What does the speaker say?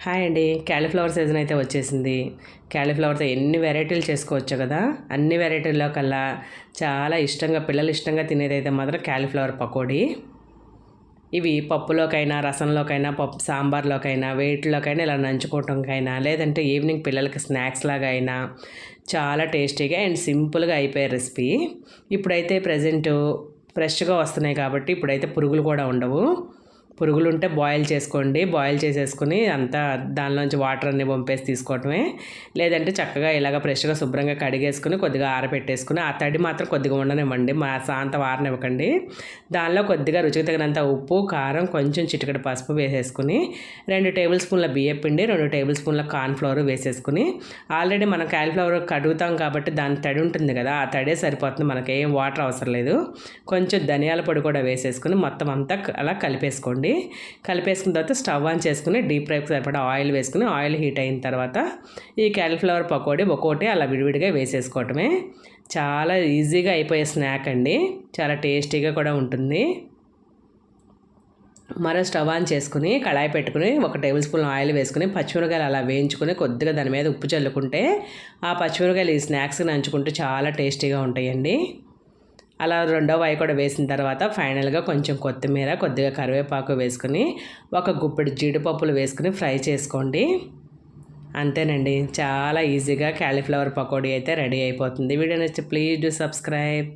Hi అండి. Cauliflower season అయితే వచ్చేసింది. క్యాలీఫ్లవర్తో ఎన్ని వెరైటీలు చేసుకోవచ్చు కదా? అన్ని వెరైటీల్లో కల్లా చాలా ఇష్టంగా పిల్లలు ఇష్టంగా తినేదైతే మాత్రం క్యాలీఫ్లవర్ పకోడీ. ఇవి పప్పులోకైనా రసంలోకైనా పప్పు సాంబార్లోకైనా వేటిలోకైనా ఇలా నంచుకోవటంకైనా లేదంటే ఈవినింగ్ పిల్లలకి స్నాక్స్ లాగా అయినా చాలా టేస్టీగా అండ్ సింపుల్గా అయిపోయే రెసిపీ. ఇప్పుడైతే ప్రజెంట్ ఫ్రెష్గా వస్తున్నాయి కాబట్టి ఇప్పుడైతే పురుగులు కూడా ఉండవు. పురుగులుంటే బాయిల్ చేసుకోండి. బాయిల్ చేసేసుకుని అంతా దానిలోంచి వాటర్ అన్ని పంపేసి తీసుకోవటమే. లేదంటే చక్కగా ఇలాగ ఫ్రెష్గా శుభ్రంగా కడిగేసుకుని కొద్దిగా ఆరబెట్టేసుకుని ఆ తడి మాత్రం కొద్దిగా ఉండనివ్వండి. మా సాంత వారనివ్వకండి. దానిలో కొద్దిగా రుచికి తగినంత ఉప్పు కారం కొంచెం చిటికడ పసుపు వేసేసుకుని రెండు టేబుల్ స్పూన్ల బియ్యం పిండి రెండు టేబుల్ స్పూన్ల కార్న్ఫ్లవర్ వేసేసుకుని ఆల్రెడీ మనం కాలిఫ్లవర్ కడుగుతాం కాబట్టి దాని తడి ఉంటుంది కదా ఆ తడే సరిపోతుంది. మనకి ఏం వాటర్ అవసరం లేదు. కొంచెం ధనియాల పొడి కూడా వేసేసుకుని మొత్తం అంతా అలా కలిపేసుకోండి. కలిపేసుకున్న తర్వాత స్టవ్ ఆన్ చేసుకుని డీప్ ఫ్రైకి సరిపడా ఆయిల్ వేసుకుని ఆయిల్ హీట్ అయిన తర్వాత ఈ క్యాలీఫ్లవర్ పకోడీ ఒక్కోటి అలా విడివిడిగా వేసేసుకోవటమే. చాలా ఈజీగా అయిపోయే స్నాక్ అండి. చాలా టేస్టీగా కూడా ఉంటుంది. మరో స్టవ్ ఆన్ చేసుకుని కళాయి పెట్టుకుని ఒక టేబుల్ స్పూన్ ఆయిల్ వేసుకుని పచ్చిమిరకాయలు అలా వేయించుకుని కొద్దిగా దాని మీద ఉప్పు చల్లుకుంటే ఆ పచ్చిమిరకాయలు ఈ స్నాక్స్ నంచుకుంటే చాలా టేస్టీగా ఉంటాయండి. అలా రెండో వాయి కూడా వేసిన తర్వాత ఫైనల్గా కొంచెం కొత్తిమీర కొద్దిగా కరివేపాకు వేసుకుని ఒక గుప్పెడు జీడిపప్పులు వేసుకుని ఫ్రై చేసుకోండి. అంతేనండి. చాలా ఈజీగా క్యాలీఫ్లవర్ పకోడీ అయితే రెడీ అయిపోతుంది. వీడియో నచ్చి ప్లీజ్ డూ సబ్స్క్రైబ్.